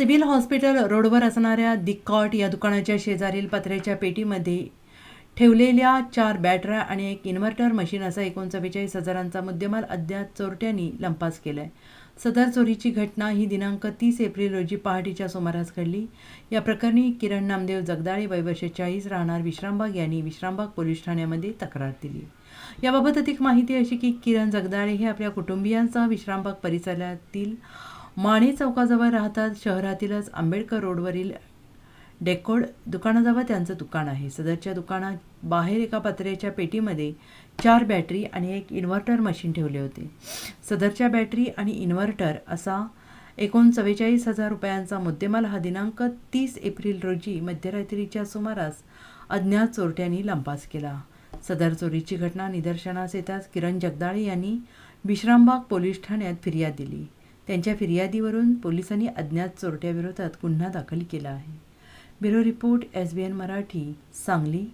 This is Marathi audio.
सिव्हिल हॉस्पिटल रोडवर असणाऱ्या दिक्कॉट या दुकानाच्या शेजारील पत्र्याच्या पेटीमध्ये ठेवलेल्या चार बॅटऱ्या आणि एक इन्व्हर्टर मशीन असा एकूण चव्वेचाळीस हजारांचा मुद्देमाल अद्याप चोरट्यांनी लंपास केला आहे सदर चोरीची घटना ही दिनांक तीस एप्रिल रोजी पहाटेच्या सुमारास घडली. या प्रकरणी किरण नामदेव जगदाळे वय वर्ष चाळीस राहणार विश्रामबाग यांनी विश्रामबाग पोलीस ठाण्यामध्ये तक्रार दिली. याबाबत अधिक माहिती अशी की किरण जगदाळे हे आपल्या कुटुंबियांसह विश्रामबाग परिसरातील माणी चौकाजवळ राहतात शहरातीलच आंबेडकर रोडवरील डेकोड दुकानाजवळ त्यांचं दुकान आहे. सदरच्या दुकानात बाहेर एका पत्र्याच्या पेटीमध्ये चार बॅटरी आणि एक इन्व्हर्टर मशीन ठेवले होते. सदरच्या बॅटरी आणि इन्व्हर्टर असा एकूण चव्वेचाळीस हजार रुपयांचा मुद्देमाल हा दिनांक तीस एप्रिल रोजी मध्यरात्रीच्या सुमारास अज्ञात चोरट्यांनी लंपास केला. सदर चोरीची घटना निदर्शनास येताच किरण जगदाळे यांनी विश्रामबाग पोलीस ठाण्यात फिर्याद दिली. त्यांच्या फिर्यादीवरून पोलिसांनी अज्ञात चोरट्याविरोधात गुन्हा दाखल केला आहे. Bureau report S B N Marathi Sangli.